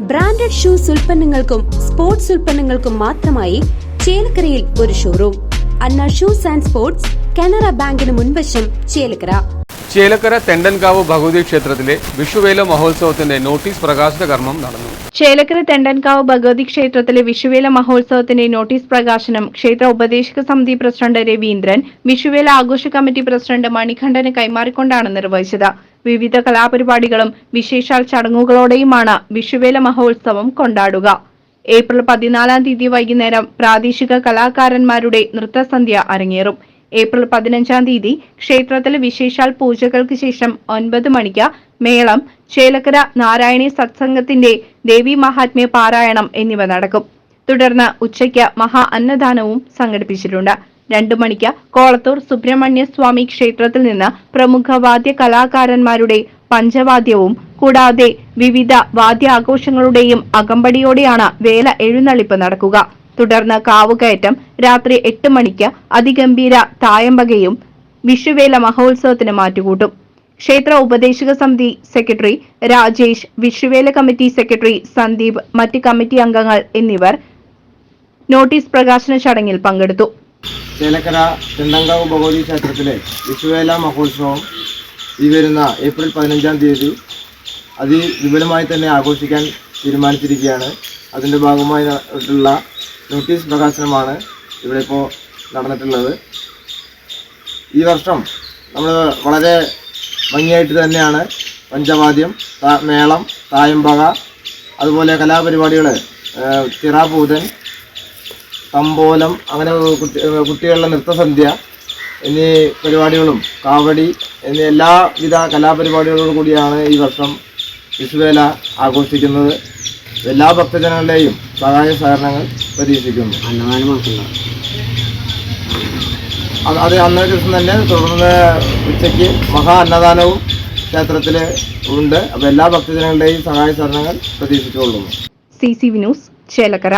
Branded shoes ഉൽപ്പന്നങ്ങൾക്കും sports ഉൽപ്പന്നങ്ങൾക്കും മാത്രമായി ചേലക്കരയിൽ ഒരു showroom Anna shoes and sports Canara ബാങ്കിന് മുൻവശം ചേലക്കര. ചേലക്കര തെണ്ടൻകാവ് ഭഗവതി ക്ഷേത്രത്തിലെ വിഷുവേല മഹോത്സവത്തിന്റെ നോട്ടീസ് പ്രകാശന കർമ്മം നടന്നു. ചേലക്കര തെണ്ടൻകാവ് ഭഗവതി ക്ഷേത്രത്തിലെ വിഷുവേല മഹോത്സവത്തിന്റെ നോട്ടീസ് പ്രകാശനം ക്ഷേത്ര ഉപദേശക സമിതി പ്രസിഡന്റ് രവീന്ദ്രൻ വിഷുവേല ആഘോഷ കമ്മിറ്റി പ്രസിഡന്റ് മണികണ്ഠന് കൈമാറിക്കൊണ്ടാണ് നിർവഹിച്ചത്. വിവിധ കലാപരിപാടികളും വിശേഷാൽ ചടങ്ങുകളോടെയുമാണ് വിഷുവേല മഹോത്സവം കൊണ്ടാടുക. ഏപ്രിൽ പതിനാലാം തീയതി വൈകുന്നേരം പ്രാദേശിക കലാകാരന്മാരുടെ നൃത്തസന്ധ്യ അരങ്ങേറും. ഏപ്രിൽ പതിനഞ്ചാം തീയതി ക്ഷേത്രത്തിൽ വിശേഷാൽ പൂജകൾക്ക് ശേഷം ഒൻപത് മണിക്ക് മേളം ചേലക്കര നാരായണി സത്സംഗത്തിന്റെ ദേവി മഹാത്മ്യ പാരായണം എന്നിവ നടക്കും. തുടർന്ന് ഉച്ചയ്ക്ക് മഹാ അന്നദാനവും സംഘടിപ്പിച്ചിട്ടുണ്ട്. രണ്ടു മണിക്ക് കോളത്തൂർ സുബ്രഹ്മണ്യ സ്വാമി ക്ഷേത്രത്തിൽ നിന്ന് പ്രമുഖ വാദ്യ കലാകാരന്മാരുടെ പഞ്ചവാദ്യവും കൂടാതെ വിവിധ വാദ്യ വാദ്യാഘോഷങ്ങളുടെയും അകമ്പടിയോടെയാണ് വേല എഴുന്നള്ളിപ്പ് നടക്കുക. തുടർന്ന് കാവുകയറ്റം രാത്രി എട്ട് മണിക്ക് അതിഗംഭീര തായമ്പകയും വിഷുവേല മഹോത്സവത്തിന് മാറ്റുകൂട്ടും. ക്ഷേത്ര ഉപദേശക സമിതി secretary Rajesh വിഷുവേല committee secretary Sandeep മറ്റ് കമ്മിറ്റി അംഗങ്ങൾ എന്നിവർ നോട്ടീസ് പ്രകാശന ചടങ്ങിൽ പങ്കെടുത്തു. ചേലക്കര തെണ്ടങ്കാവ് ഭഗവതി ക്ഷേത്രത്തിലെ വിഷുവേല മഹോത്സവം ഈ വരുന്ന ഏപ്രിൽ പതിനഞ്ചാം തീയതി അതിവിപുലമായി തന്നെ ആഘോഷിക്കാൻ തീരുമാനിച്ചിരിക്കുകയാണ്. അതിന്റെ ഭാഗമായി നടന്നിട്ടുള്ള നോട്ടീസ് പ്രകാശനമാണ് ഇവിടെ ഇപ്പോൾ നടന്നിട്ടുള്ളത്. ഈ വർഷം നമ്മൾ വളരെ ഭംഗിയായിട്ട് തന്നെയാണ് പഞ്ചവാദ്യം മേളം തായമ്പക അതുപോലെ കലാപരിപാടികൾ തിറാപൂതൻ തമ്പോലം അങ്ങനെ കുട്ടി കുട്ടികളുടെ നൃത്തസന്ധ്യ എന്നീ പരിപാടികളും കാവടി എന്നീ എല്ലാവിധ കലാപരിപാടികളോട് കൂടിയാണ് ഈ വർഷം വിഷുവേല ആഘോഷിക്കുന്നത്. എല്ലാ ഭക്തജനങ്ങളുടെയും സഹായ സഹകരണങ്ങൾ പ്രതീക്ഷിക്കുന്നു. അത് അത് അന്നേ ദിവസം തന്നെ തുടർന്ന് ഉച്ചയ്ക്ക് മഹാ അന്നദാനവും ക്ഷേത്രത്തിൽ ഉണ്ട്. അപ്പോൾ എല്ലാ ഭക്തജനങ്ങളുടെയും സഹായ സഹകരണങ്ങൾ പ്രതീക്ഷിച്ചുകൊള്ളുന്നു. C C Vinu's news Chelakkara.